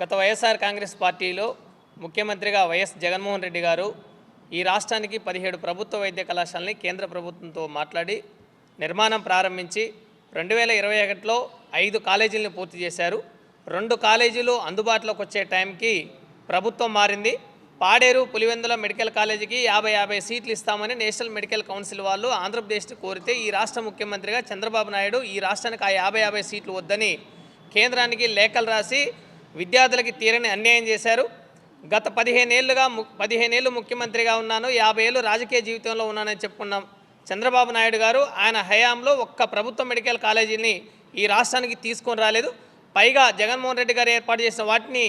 గత వైఎస్ఆర్ కాంగ్రెస్ పార్టీలో ముఖ్యమంత్రిగా వైఎస్ జగన్మోహన్ రెడ్డి గారు ఈ రాష్ట్రానికి పదిహేడు ప్రభుత్వ వైద్య కళాశాలని కేంద్ర ప్రభుత్వంతో మాట్లాడి నిర్మాణం ప్రారంభించి రెండు వేల ఇరవై ఒకటిలో ఐదు కాలేజీలను పూర్తి చేశారు. రెండు కాలేజీలు అందుబాటులోకి వచ్చే టైంకి ప్రభుత్వం మారింది. పాడేరు పులివెందుల మెడికల్ కాలేజీకి యాభై యాభై సీట్లు ఇస్తామని నేషనల్ మెడికల్ కౌన్సిల్ వాళ్ళు ఆంధ్రప్రదేశ్ని కోరితే ఈ రాష్ట్ర ముఖ్యమంత్రిగా చంద్రబాబు నాయుడు ఈ రాష్ట్రానికి ఆ యాభై యాభై సీట్లు వద్దని కేంద్రానికి లేఖలు రాసి విద్యార్థులకి తీరని అన్యాయం చేశారు. గత పదిహేనేళ్ళుగా ము పదిహేనేళ్ళు ముఖ్యమంత్రిగా ఉన్నాను. యాభై ఏళ్ళు రాజకీయ జీవితంలో ఉన్నానని చెప్పుకున్నాం చంద్రబాబు నాయుడు గారు ఆయన హయాంలో ఒక్క ప్రభుత్వ మెడికల్ కాలేజీని ఈ రాష్ట్రానికి తీసుకొని రాలేదు. పైగా జగన్మోహన్ రెడ్డి గారు ఏర్పాటు చేసిన వాటిని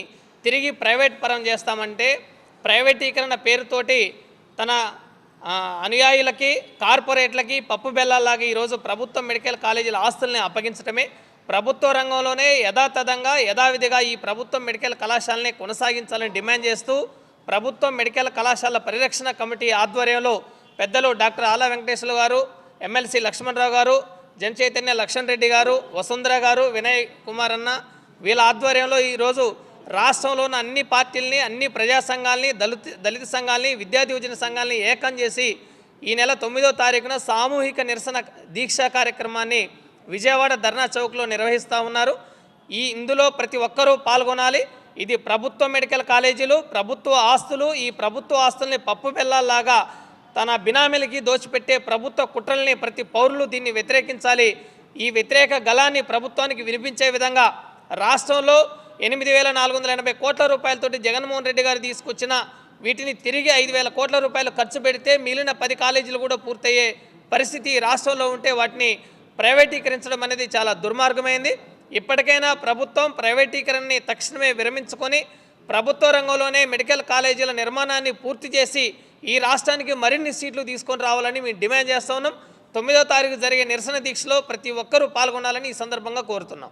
తిరిగి ప్రైవేట్ పరం చేస్తామంటే ప్రైవేటీకరణ పేరుతోటి తన అనుయాయులకి కార్పొరేట్లకి పప్పు బెల్లాలాగా ఈరోజు ప్రభుత్వ మెడికల్ కాలేజీల ఆస్తుల్ని అప్పగించడమే ప్రభుత్వ రంగంలోనే యథాతథంగా యథావిధిగా ఈ ప్రభుత్వ మెడికల్ కళాశాలని కొనసాగించాలని డిమాండ్ చేస్తూ ప్రభుత్వ మెడికల్ కళాశాల పరిరక్షణ కమిటీ ఆధ్వర్యంలో పెద్దలు డాక్టర్ ఆలా వెంకటేశ్వర గారు ఎమ్మెల్సీ లక్ష్మణరావు గారు జన చైతన్య లక్ష్మణ్ రెడ్డి గారు వసుంధర గారు వినయ్ కుమార్ అన్న వీళ్ళ ఆధ్వర్యంలో ఈరోజు రాష్ట్రంలోని అన్ని పార్టీలని అన్ని ప్రజా సంఘాలని దళిత దళిత సంఘాలని విద్యార్థి యువజన సంఘాలని ఏకం చేసి ఈ నెల తొమ్మిదో తారీఖున సామూహిక నిరసన దీక్షా కార్యక్రమాన్ని విజయవాడ ధర్నా చౌక్లో నిర్వహిస్తూ ఉన్నారు. ఈ ఇందులో ప్రతి ఒక్కరూ పాల్గొనాలి. ఇది ప్రభుత్వ మెడికల్ కాలేజీలు ప్రభుత్వ ఆస్తులు ఈ ప్రభుత్వ ఆస్తుల్ని పప్పు బెల్లాల్లాగా తన బినామీలకి దోచిపెట్టే ప్రభుత్వ కుట్రల్ని ప్రతి పౌరులు దీన్ని వ్యతిరేకించాలి. ఈ వ్యతిరేక గలాన్ని ప్రభుత్వానికి వినిపించే విధంగా రాష్ట్రంలో ఎనిమిది వేల నాలుగు వందల ఎనభై కోట్ల రూపాయలతోటి జగన్మోహన్ రెడ్డి గారు తీసుకొచ్చిన వీటిని తిరిగి ఐదు వేల కోట్ల రూపాయలు ఖర్చు పెడితే మిగిలిన పది కాలేజీలు కూడా పూర్తయ్యే పరిస్థితి రాష్ట్రంలో ఉంటే వాటిని ప్రైవేటీకరించడం అనేది చాలా దుర్మార్గమైంది. ఇప్పటికైనా ప్రభుత్వం ప్రైవేటీకరణని తక్షణమే విరమించుకొని ప్రభుత్వ రంగంలోనే మెడికల్ కాలేజీల నిర్మాణాన్ని పూర్తి చేసి ఈ రాష్ట్రానికి మరిన్ని సీట్లు తీసుకొని రావాలని మేము డిమాండ్ చేస్తూ ఉన్నాం. తొమ్మిదో తారీఖు జరిగే నిరసన దీక్షలో ప్రతి ఒక్కరూ పాల్గొనాలని ఈ సందర్భంగా కోరుతున్నాం.